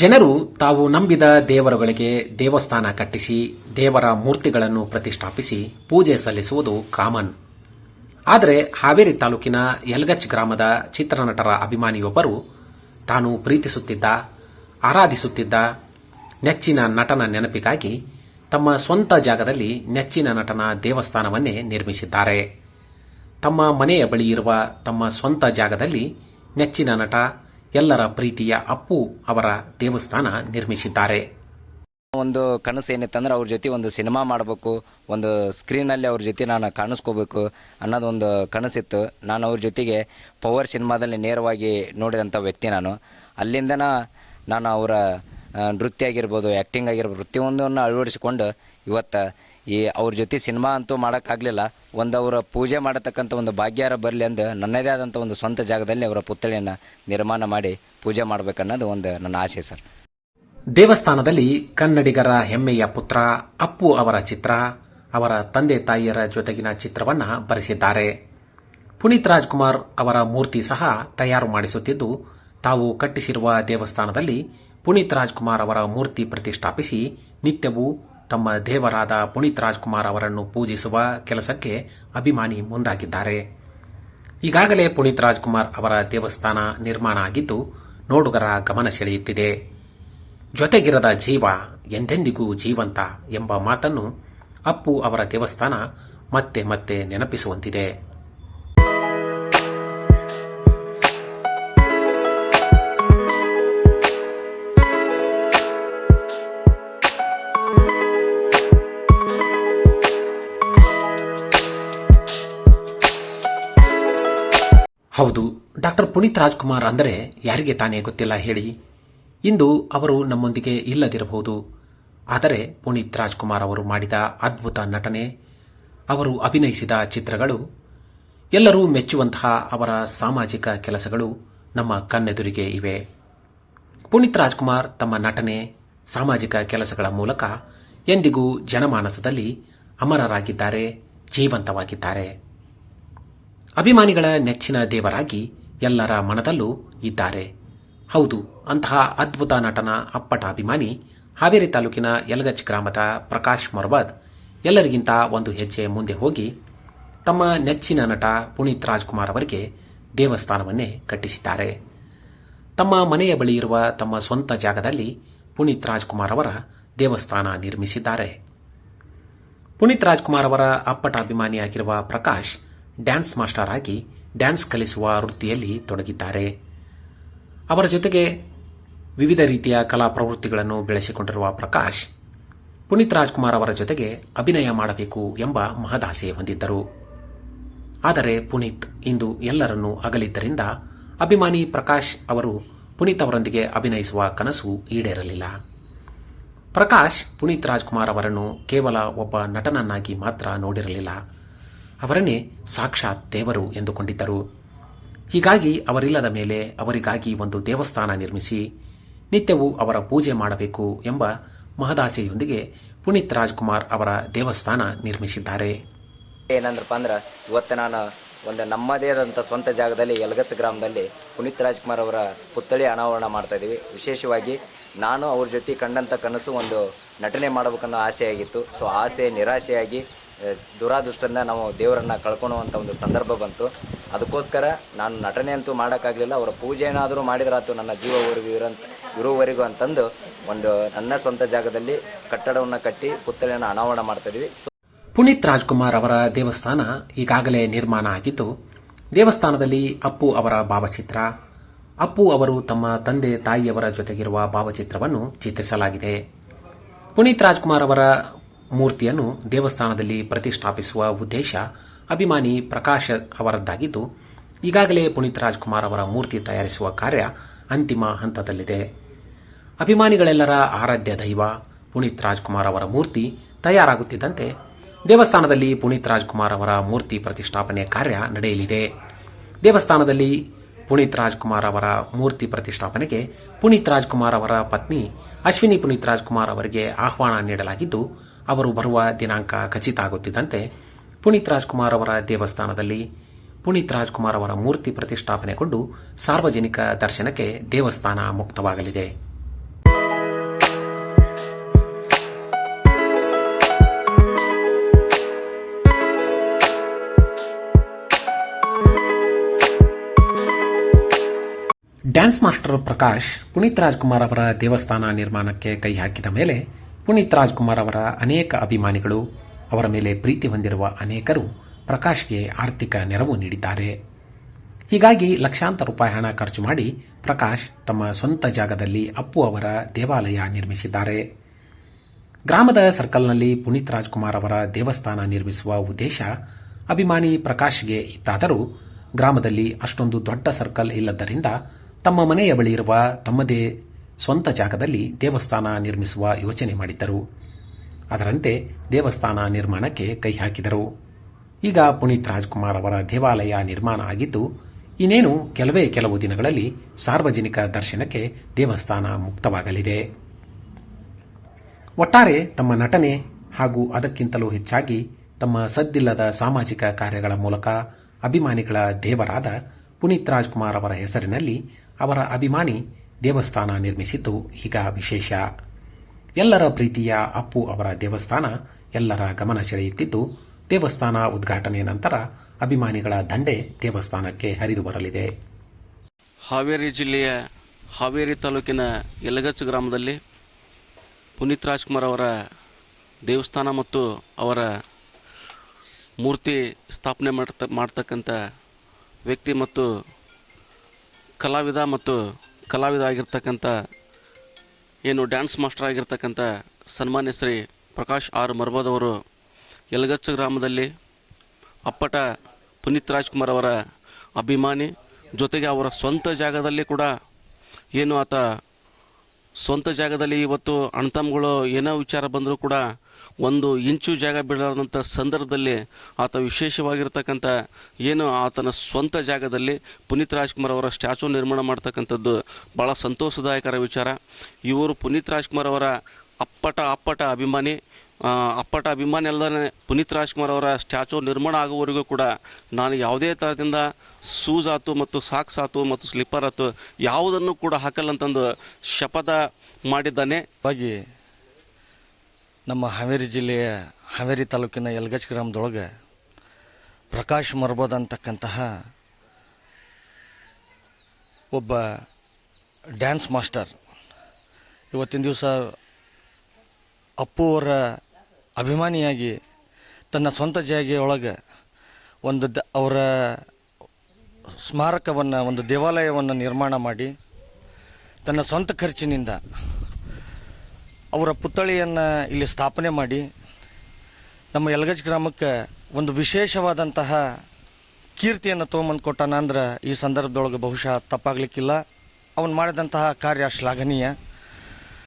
ಜನರು ತಾವು ನಂಬಿದ ದೇವರುಗಳಿಗೆ ದೇವಸ್ಥಾನ ಕಟ್ಟಿಸಿ, ದೇವರ ಮೂರ್ತಿಗಳನ್ನು ಪ್ರತಿಷ್ಠಾಪಿಸಿ ಪೂಜೆ ಸಲ್ಲಿಸುವುದು ಕಾಮನ್. ಆದರೆ ಹಾವೇರಿ ತಾಲೂಕಿನ ಯಲ್ಗಚ್ ಗ್ರಾಮದ ಚಿತ್ರನಟರ ಅಭಿಮಾನಿಯೊಬ್ಬರು ತಾನು ಪ್ರೀತಿಸುತ್ತಿದ್ದ, ಆರಾಧಿಸುತ್ತಿದ್ದ ನೆಚ್ಚಿನ ನಟನ ನೆನಪಿಗಾಗಿ ತಮ್ಮ ಸ್ವಂತ ಜಾಗದಲ್ಲಿ ನೆಚ್ಚಿನ ನಟನ ದೇವಸ್ಥಾನವನ್ನೇ ನಿರ್ಮಿಸಿದ್ದಾರೆ. ತಮ್ಮ ಮನೆಯ ಬಳಿ ಇರುವ ತಮ್ಮ ಸ್ವಂತ ಜಾಗದಲ್ಲಿ ನೆಚ್ಚಿನ ನಟ ಎಲ್ಲರ ಪ್ರೀತಿಯ ಅಪ್ಪು ಅವರ ದೇವಸ್ಥಾನ ನಿರ್ಮಿಸಿದ್ದಾರೆ. ಒಂದು ಕನಸು ಏನಿತ್ತಂದ್ರೆ ಅವ್ರ ಜೊತೆ ಒಂದು ಸಿನಿಮಾ ಮಾಡಬೇಕು, ಒಂದು ಸ್ಕ್ರೀನಲ್ಲಿ ಅವ್ರ ಜೊತೆ ನಾನು ಕಾಣಿಸ್ಕೋಬೇಕು ಅನ್ನೋದು ಒಂದು ಕನಸಿತ್ತು. ನಾನು ಅವ್ರ ಜೊತೆಗೆ ಪವರ್ ಸಿನಿಮಾದಲ್ಲಿ ನೇರವಾಗಿ ನೋಡಿದಂಥ ವ್ಯಕ್ತಿ ನಾನು. ಅಲ್ಲಿಂದ ನಾನು ಅವರ ನೃತ್ಯ ಆಗಿರ್ಬೋದು ಆ್ಯಕ್ಟಿಂಗ್ ಆಗಿರ್ಬೋದು, ಪ್ರತಿಯೊಂದನ್ನು ಅಳವಡಿಸಿಕೊಂಡು ಇವತ್ತು ಈ ಅವ್ರ ಜೊತೆ ಸಿನಿಮಾ ಅಂತೂ ಮಾಡೋಕ್ಕಾಗಲಿಲ್ಲ ಒಂದು ಅವರ ಪೂಜೆ ಮಾಡತಕ್ಕಂಥ ಒಂದು ಭಾಗ್ಯಾರ ಬರಲಿ ಅಂದು ನನ್ನದೇ ಆದಂಥ ಒಂದು ಸ್ವಂತ ಜಾಗದಲ್ಲಿ ಅವರ ಪುತ್ಥಳಿಯನ್ನು ನಿರ್ಮಾಣ ಮಾಡಿ ಪೂಜೆ ಮಾಡಬೇಕನ್ನೋದು ಒಂದು ನನ್ನ ಆಸೆ ಸರ್. ದೇವಸ್ಥಾನದಲ್ಲಿ ಕನ್ನಡಿಗರ ಹೆಮ್ಮೆಯ ಪುತ್ರ, ಅಪ್ಪು ಅವರ ಚಿತ್ರ, ಅವರ ತಂದೆ ತಾಯಿಯರ ಜೊತೆಗಿನ ಚಿತ್ರವನ್ನ ಬರೆಸಿದ್ದಾರೆ. ಪುನೀತ್ ರಾಜ್ಕುಮಾರ್ ಅವರ ಮೂರ್ತಿ ಸಹ ತಯಾರು ಮಾಡಿಸುತ್ತಿದ್ದು, ತಾವು ಕಟ್ಟಿಸಿರುವ ದೇವಸ್ಥಾನದಲ್ಲಿ ಪುನೀತ್ ರಾಜ್ಕುಮಾರ್ ಅವರ ಮೂರ್ತಿ ಪ್ರತಿಷ್ಠಾಪಿಸಿ ನಿತ್ಯವೂ ತಮ್ಮ ದೇವರಾದ ಪುನೀತ್ ರಾಜ್ಕುಮಾರ್ ಅವರನ್ನು ಪೂಜಿಸುವ ಕೆಲಸಕ್ಕೆ ಅಭಿಮಾನಿ ಮುಂದಾಗಿದ್ದಾರೆ. ಈಗಾಗಲೇ ಪುನೀತ್ ರಾಜ್ಕುಮಾರ್ ಅವರ ದೇವಸ್ಥಾನ ನಿರ್ಮಾಣ ಆಗಿದ್ದು, ನೋಡುಗರ ಗಮನ ಸೆಳೆಯುತ್ತಿದೆ. ಜೊತೆಗಿರದ ಜೀವ ಎಂದೆಂದಿಗೂ ಜೀವಂತ ಎಂಬ ಮಾತನ್ನು ಅಪ್ಪು ಅವರ ದೇವಸ್ಥಾನ ಮತ್ತೆ ಮತ್ತೆ ನೆನಪಿಸುವಂತಿದೆ. ಹೌದು, ಡಾಕ್ಟರ್ ಪುನೀತ್ ರಾಜ್ಕುಮಾರ್ ಅಂದರೆ ಯಾರಿಗೆ ತಾನೇ ಗೊತ್ತಿಲ್ಲ ಹೇಳಿ. ಇಂದು ಅವರು ನಮ್ಮೊಂದಿಗೆ ಇಲ್ಲದಿರಬಹುದು. ಆದರೆ ಪುನೀತ್ ರಾಜ್ಕುಮಾರ್ ಅವರು ಮಾಡಿದ ಅದ್ಭುತ ನಟನೆ, ಅವರು ಅಭಿನಯಿಸಿದ ಚಿತ್ರಗಳು, ಎಲ್ಲರೂ ಮೆಚ್ಚುವಂತಹ ಅವರ ಸಾಮಾಜಿಕ ಕೆಲಸಗಳು ನಮ್ಮ ಕಣ್ಣೆದುರಿಗೆ ಇವೆ. ಪುನೀತ್ ರಾಜ್ಕುಮಾರ್ ತಮ್ಮ ನಟನೆ, ಸಾಮಾಜಿಕ ಕೆಲಸಗಳ ಮೂಲಕ ಎಂದಿಗೂ ಜನಮಾನಸದಲ್ಲಿ ಅಮರರಾಗಿದ್ದಾರೆ, ಜೀವಂತವಾಗಿದ್ದಾರೆ. ಅಭಿಮಾನಿಗಳ ನೆಚ್ಚಿನ ದೇವರಾಗಿ ಎಲ್ಲರ ಮನದಲ್ಲೂ ಇದ್ದಾರೆ. ಹೌದು, ಅಂತಹ ಅದ್ಭುತ ನಟನ, ಅಪ್ಪಟ ಅಭಿಮಾನಿ, ಹಾವೇರಿ ತಾಲೂಕಿನ ಯಲಗಚ್ ಗ್ರಾಮದ ಪ್ರಕಾಶ್ ಮೊರಬಾದ್ ಎಲ್ಲರಿಗಿಂತ ಒಂದು ಹೆಜ್ಜೆ ಮುಂದೆ ಹೋಗಿ ತಮ್ಮ ನೆಚ್ಚಿನ ನಟ ಪುನೀತ್ ರಾಜ್ಕುಮಾರ್ ಅವರಿಗೆ ದೇವಸ್ಥಾನವನ್ನೇ ಕಟ್ಟಿಸಿದ್ದಾರೆ. ತಮ್ಮ ಮನೆಯ ಬಳಿ ಇರುವ ತಮ್ಮ ಸ್ವಂತ ಜಾಗದಲ್ಲಿ ಪುನೀತ್ ರಾಜ್ಕುಮಾರ್ ಅವರ ದೇವಸ್ಥಾನ ನಿರ್ಮಿಸಿದ್ದಾರೆ. ಪುನೀತ್ ರಾಜ್ಕುಮಾರ್ ಅವರ ಅಪ್ಪಟ ಅಭಿಮಾನಿಯಾಗಿರುವ ಪ್ರಕಾಶ್ ಡ್ಯಾನ್ಸ್ ಮಾಸ್ಟರ್ ಆಗಿ ಡ್ಯಾನ್ಸ್ ಕಲಿಸುವ ವೃತ್ತಿಯಲ್ಲಿ ತೊಡಗಿದ್ದಾರೆ. ಅವರ ಜೊತೆಗೆ ವಿವಿಧ ರೀತಿಯ ಕಲಾ ಪ್ರವೃತ್ತಿಗಳನ್ನು ಬೆಳೆಸಿಕೊಂಡಿರುವ ಪ್ರಕಾಶ್, ಪುನೀತ್ ರಾಜ್ಕುಮಾರ್ ಅವರ ಜೊತೆಗೆ ಅಭಿನಯ ಮಾಡಬೇಕು ಎಂಬ ಮಹದಾಸೆ ಹೊಂದಿದ್ದರು. ಆದರೆ ಪುನೀತ್ ಇಂದು ಎಲ್ಲರನ್ನೂ ಅಗಲಿದ್ದರಿಂದ ಅಭಿಮಾನಿ ಪ್ರಕಾಶ್ ಅವರು ಪುನೀತ್ ಅವರೊಂದಿಗೆ ಅಭಿನಯಿಸುವ ಕನಸು ಈಡೇರಲಿಲ್ಲ. ಪ್ರಕಾಶ್, ಪುನೀತ್ ರಾಜ್ಕುಮಾರ್ ಅವರನ್ನು ಕೇವಲ ಒಬ್ಬ ನಟನನ್ನಾಗಿ ಮಾತ್ರ ನೋಡಿರಲಿಲ್ಲ. ಅವರನ್ನೇ ಸಾಕ್ಷಾತ್ ದೇವರು ಎಂದುಕೊಂಡಿದ್ದರು. ಹೀಗಾಗಿ ಅವರಿಲ್ಲದ ಮೇಲೆ ಅವರಿಗಾಗಿ ಒಂದು ದೇವಸ್ಥಾನ ನಿರ್ಮಿಸಿ ನಿತ್ಯವೂ ಅವರ ಪೂಜೆ ಮಾಡಬೇಕು ಎಂಬ ಮಹದಾಸೆಯೊಂದಿಗೆ ಪುನೀತ್ ರಾಜ್ಕುಮಾರ್ ಅವರ ದೇವಸ್ಥಾನ ನಿರ್ಮಿಸಿದ್ದಾರೆ. ಏನಂದ್ರಪ್ಪ ಅಂದ್ರೆ, ಇವತ್ತು ನಾನು ಒಂದು ನಮ್ಮದೇ ಆದಂಥ ಸ್ವಂತ ಜಾಗದಲ್ಲಿ ಯಲಗಚ್ ಗ್ರಾಮದಲ್ಲಿ ಪುನೀತ್ ರಾಜ್ಕುಮಾರ್ ಅವರ ಪುತ್ಥಳಿ ಅನಾವರಣ ಮಾಡ್ತಾ ಇದ್ದೀವಿ. ವಿಶೇಷವಾಗಿ ನಾನು ಅವ್ರ ಜೊತೆ ಕಂಡಂಥ ಕನಸು ಒಂದು ನಟನೆ ಮಾಡಬೇಕನ್ನೋ ಆಸೆ ಆಗಿತ್ತು. ಸೊ ಆಸೆ ನಿರಾಶೆಯಾಗಿ ದುರಾದೃಷ್ಟದಿಂದ ನಾವು ದೇವರನ್ನ ಕಳ್ಕೊಳ್ಳುವಂಥ ಒಂದು ಸಂದರ್ಭ ಬಂತು. ಅದಕ್ಕೋಸ್ಕರ ನಾನು ನಟನೆ ಅಂತೂ ಮಾಡೋಕ್ಕಾಗಲಿಲ್ಲ. ಅವರ ಪೂಜೆ ಏನಾದರೂ ಮಾಡಿದ್ರಾತು ನನ್ನ ಜೀವವರೆಗೂ ಇರೋಂಥ ಇರುವವರೆಗೂ ಅಂತಂದು ಒಂದು ನನ್ನ ಸ್ವಂತ ಜಾಗದಲ್ಲಿ ಕಟ್ಟಡವನ್ನು ಕಟ್ಟಿ ಪುತ್ಥಳಿಯನ್ನು ಅನಾವರಣ ಮಾಡ್ತಾ ಇದ್ದೀವಿ ಪುನೀತ್ ರಾಜ್ಕುಮಾರ್ ಅವರ ದೇವಸ್ಥಾನ ಈಗಾಗಲೇ ನಿರ್ಮಾಣ ಆಗಿದ್ದು, ದೇವಸ್ಥಾನದಲ್ಲಿ ಅಪ್ಪು ಅವರ ಭಾವಚಿತ್ರ, ಅಪ್ಪು ಅವರು ತಮ್ಮ ತಂದೆ ತಾಯಿಯವರ ಜೊತೆಗಿರುವ ಭಾವಚಿತ್ರವನ್ನು ಚಿತ್ರಿಸಲಾಗಿದೆ. ಪುನೀತ್ ರಾಜ್ಕುಮಾರ್ ಅವರ ಮೂರ್ತಿಯನ್ನು ದೇವಸ್ಥಾನದಲ್ಲಿ ಪ್ರತಿಷ್ಠಾಪಿಸುವ ಉದ್ದೇಶ ಅಭಿಮಾನಿ ಪ್ರಕಾಶ್ ಅವರದ್ದಾಗಿದ್ದು, ಈಗಾಗಲೇ ಪುನೀತ್ ರಾಜ್ಕುಮಾರ್ ಅವರ ಮೂರ್ತಿ ತಯಾರಿಸುವ ಕಾರ್ಯ ಅಂತಿಮ ಹಂತದಲ್ಲಿದೆ. ಅಭಿಮಾನಿಗಳೆಲ್ಲರ ಆರಾಧ್ಯ ದೈವ ಪುನೀತ್ ರಾಜ್ಕುಮಾರ್ ಅವರ ಮೂರ್ತಿ ತಯಾರಾಗುತ್ತಿದ್ದಂತೆ ದೇವಸ್ಥಾನದಲ್ಲಿ ಪುನೀತ್ ರಾಜ್ಕುಮಾರ್ ಅವರ ಮೂರ್ತಿ ಪ್ರತಿಷ್ಠಾಪನೆ ಕಾರ್ಯ ನಡೆಯಲಿದೆ. ದೇವಸ್ಥಾನದಲ್ಲಿ ಪುನೀತ್ ರಾಜ್ಕುಮಾರ್ ಅವರ ಮೂರ್ತಿ ಪ್ರತಿಷ್ಠಾಪನೆಗೆ ಪುನೀತ್ ರಾಜ್ಕುಮಾರ್ ಅವರ ಪತ್ನಿ ಅಶ್ವಿನಿ ಪುನೀತ್ ರಾಜ್ಕುಮಾರ್ ಅವರಿಗೆ ಆಹ್ವಾನ ನೀಡಲಾಗಿದ್ದು ಅವರು ಬರುವ ದಿನಾಂಕ ಖಚಿತ ಆಗುತ್ತಿದ್ದಂತೆ ಪುನೀತ್ ರಾಜ್ಕುಮಾರ್ ಅವರ ದೇವಸ್ಥಾನದಲ್ಲಿ ಪುನೀತ್ ರಾಜ್ಕುಮಾರ್ ಅವರ ಮೂರ್ತಿ ಪ್ರತಿಷ್ಠಾಪನೆಗೊಂಡು ಸಾರ್ವಜನಿಕ ದರ್ಶನಕ್ಕೆ ದೇವಸ್ಥಾನ ಮುಕ್ತವಾಗಲಿದೆ. ಡ್ಯಾನ್ಸ್ ಮಾಸ್ಟರ್ ಪ್ರಕಾಶ್ ಪುನೀತ್ ರಾಜ್ಕುಮಾರ್ ಅವರ ದೇವಸ್ಥಾನ ನಿರ್ಮಾಣಕ್ಕೆ ಕೈ ಹಾಕಿದ ಮೇಲೆ ಪುನೀತ್ ರಾಜ್ಕುಮಾರ್ ಅವರ ಅನೇಕ ಅಭಿಮಾನಿಗಳು ಅವರ ಮೇಲೆ ಪ್ರೀತಿ ಹೊಂದಿರುವ ಅನೇಕರು ಪ್ರಕಾಶ್ಗೆ ಆರ್ಥಿಕ ನೆರವು ನೀಡಿದ್ದಾರೆ. ಹೀಗಾಗಿ ಲಕ್ಷಾಂತರ ರೂಪಾಯಿ ಹಣ ಖರ್ಚು ಮಾಡಿ ಪ್ರಕಾಶ್ ತಮ್ಮ ಸ್ವಂತ ಜಾಗದಲ್ಲಿ ಅಪ್ಪು ಅವರ ದೇವಾಲಯ ನಿರ್ಮಿಸಿದ್ದಾರೆ. ಗ್ರಾಮದ ಸರ್ಕಲ್ನಲ್ಲಿ ಪುನೀತ್ ರಾಜ್ಕುಮಾರ್ ಅವರ ದೇವಸ್ಥಾನ ನಿರ್ಮಿಸುವ ಉದ್ದೇಶ ಅಭಿಮಾನಿ ಪ್ರಕಾಶ್ಗೆ ಇತ್ತಾದರೂ ಗ್ರಾಮದಲ್ಲಿ ಅಷ್ಟೊಂದು ದೊಡ್ಡ ಸರ್ಕಲ್ ಇಲ್ಲದ್ದರಿಂದ ತಮ್ಮ ಮನೆಯ ಬಳಿ ಇರುವ ತಮ್ಮದೇ ಸ್ವಂತ ಜಾಗದಲ್ಲಿ ದೇವಸ್ಥಾನ ನಿರ್ಮಿಸುವ ಯೋಚನೆ ಮಾಡಿದ್ದರು. ಅದರಂತೆ ದೇವಸ್ಥಾನ ನಿರ್ಮಾಣಕ್ಕೆ ಕೈ ಹಾಕಿದರು. ಈಗ ಪುನೀತ್ ರಾಜ್ಕುಮಾರ್ ಅವರ ದೇವಾಲಯ ನಿರ್ಮಾಣ ಆಗಿದ್ದು, ಇನ್ನೇನು ಕೆಲವೇ ಕೆಲವು ದಿನಗಳಲ್ಲಿ ಸಾರ್ವಜನಿಕ ದರ್ಶನಕ್ಕೆ ದೇವಸ್ಥಾನ ಮುಕ್ತವಾಗಲಿದೆ. ಒಟ್ಟಾರೆ ತಮ್ಮ ನಟನೆ ಹಾಗೂ ಅದಕ್ಕಿಂತಲೂ ಹೆಚ್ಚಾಗಿ ತಮ್ಮ ಸದ್ದಿಲ್ಲದ ಸಾಮಾಜಿಕ ಕಾರ್ಯಗಳ ಮೂಲಕ ಅಭಿಮಾನಿಗಳ ದೇವರಾದ ಪುನೀತ್ ರಾಜ್ಕುಮಾರ್ ಅವರ ಹೆಸರಿನಲ್ಲಿ ಅವರ ಅಭಿಮಾನಿ ದೇವಸ್ಥಾನ ನಿರ್ಮಿಸಿದ್ದು ಈಗ ವಿಶೇಷ ಎಲ್ಲರ ಪ್ರೀತಿಯ ಅಪ್ಪು ಅವರ ದೇವಸ್ಥಾನ ಎಲ್ಲರ ಗಮನ ಸೆಳೆಯುತ್ತಿದ್ದು, ದೇವಸ್ಥಾನ ಉದ್ಘಾಟನೆ ನಂತರ ಅಭಿಮಾನಿಗಳ ದಂಡೆ ದೇವಸ್ಥಾನಕ್ಕೆ ಹರಿದು ಬರಲಿದೆ. ಹಾವೇರಿ ಜಿಲ್ಲೆಯ ಹಾವೇರಿ ತಾಲೂಕಿನ ಯಲಗಚ್ಚ ಗ್ರಾಮದಲ್ಲಿ ಪುನೀತ್ ರಾಜ್ಕುಮಾರ್ ಅವರ ದೇವಸ್ಥಾನ ಮತ್ತು ಅವರ ಮೂರ್ತಿ ಸ್ಥಾಪನೆ ಮಾಡ್ತ ಮಾಡ್ತಕ್ಕಂಥ ವ್ಯಕ್ತಿ ಮತ್ತು ಕಲಾವಿದ ಮತ್ತು ಕಲಾವಿದ ಆಗಿರ್ತಕ್ಕಂಥ ಏನು ಡ್ಯಾನ್ಸ್ ಮಾಸ್ಟರ್ ಆಗಿರ್ತಕ್ಕಂಥ ಸನ್ಮಾನ್ಯ ಶ್ರೀ ಪ್ರಕಾಶ್ ಆರ್ ಮರ್ಬದವರು ಯಲಗಚ್ಚ ಗ್ರಾಮದಲ್ಲಿ ಅಪ್ಪಟ ಪುನೀತ್ ರಾಜ್ಕುಮಾರ್ ಅವರ ಅಭಿಮಾನಿ ಜೊತೆಗೆ ಅವರ ಸ್ವಂತ ಜಾಗದಲ್ಲಿ ಕೂಡ ಏನು ಆತ ಸ್ವಂತ ಜಾಗದಲ್ಲಿ ಇವತ್ತು ಅಣ್ತಮ್ಗಳು ಏನೋ ವಿಚಾರ ಬಂದರೂ ಕೂಡ ಒಂದು ಇಂಚು ಜಾಗ ಬಿಡಲಾರದಂಥ ಸಂದರ್ಭದಲ್ಲಿ ಆತ ವಿಶೇಷವಾಗಿರ್ತಕ್ಕಂಥ ಏನು ಆತನ ಸ್ವಂತ ಜಾಗದಲ್ಲಿ ಪುನೀತ್ ರಾಜ್ಕುಮಾರ್ ಅವರ ಸ್ಟ್ಯಾಚು ನಿರ್ಮಾಣ ಮಾಡ್ತಕ್ಕಂಥದ್ದು ಭಾಳ ಸಂತೋಷದಾಯಕರ ವಿಚಾರ. ಇವರು ಪುನೀತ್ ರಾಜ್ಕುಮಾರ್ ಅವರ ಅಪ್ಪಟ ಅಪ್ಪಟ ಅಭಿಮಾನಿ. ಅಪ್ಪಟ ಅಭಿಮಾನಿ ಅಲ್ಲದೆ ಪುನೀತ್ ರಾಜ್ಕುಮಾರ್ ಅವರ ಸ್ಟ್ಯಾಚು ನಿರ್ಮಾಣ ಆಗುವವರೆಗೂ ಕೂಡ ನಾನು ಯಾವುದೇ ಥರದಿಂದ ಶೂಸ್ ಆತು ಮತ್ತು ಸಾಕ್ಸ್ ಆತು ಮತ್ತು ಸ್ಲಿಪ್ಪರ್ ಆಯ್ತು ಯಾವುದನ್ನು ಕೂಡ ಹಾಕಲ್ಲ ಅಂತಂದು ಶಪಥ ಮಾಡಿದ್ದಾನೆ. ಹಾಗಾಗಿ ನಮ್ಮ ಹಾವೇರಿ ಜಿಲ್ಲೆಯ ಹಾವೇರಿ ತಾಲೂಕಿನ ಯಲ್ಗಜ್ ಗ್ರಾಮದೊಳಗೆ ಪ್ರಕಾಶ್ ಮರ್ಬೋದ್ ಅಂತಕ್ಕಂತಹ ಒಬ್ಬ ಡ್ಯಾನ್ಸ್ ಮಾಸ್ಟರ್ ಇವತ್ತಿನ ದಿವಸ ಅಪ್ಪು ಅವರ ಅಭಿಮಾನಿಯಾಗಿ, ತನ್ನ ಸ್ವಂತ ಜಾಗೆಯೊಳಗೆ ಒಂದು ದ, ಅವರ ಸ್ಮಾರಕವನ್ನು, ಒಂದು ದೇವಾಲಯವನ್ನು ನಿರ್ಮಾಣ ಮಾಡಿ, ತನ್ನ ಸ್ವಂತ ಖರ್ಚಿನಿಂದ ಅವರ ಪುತ್ಥಳಿಯನ್ನು ಇಲ್ಲಿ ಸ್ಥಾಪನೆ ಮಾಡಿ, ನಮ್ಮ ಯಲಗಜ್ ಗ್ರಾಮಕ್ಕೆ ಒಂದು ವಿಶೇಷವಾದಂತಹ ಕೀರ್ತಿಯನ್ನು ತೊಗೊಂಬಂದು ಕೊಟ್ಟಾನ ಅಂದ್ರೆ ಈ ಸಂದರ್ಭದೊಳಗೆ ಬಹುಶಃ ತಪ್ಪಾಗಲಿಕ್ಕಿಲ್ಲ. ಅವನು ಮಾಡಿದಂತಹ ಕಾರ್ಯ ಶ್ಲಾಘನೀಯ.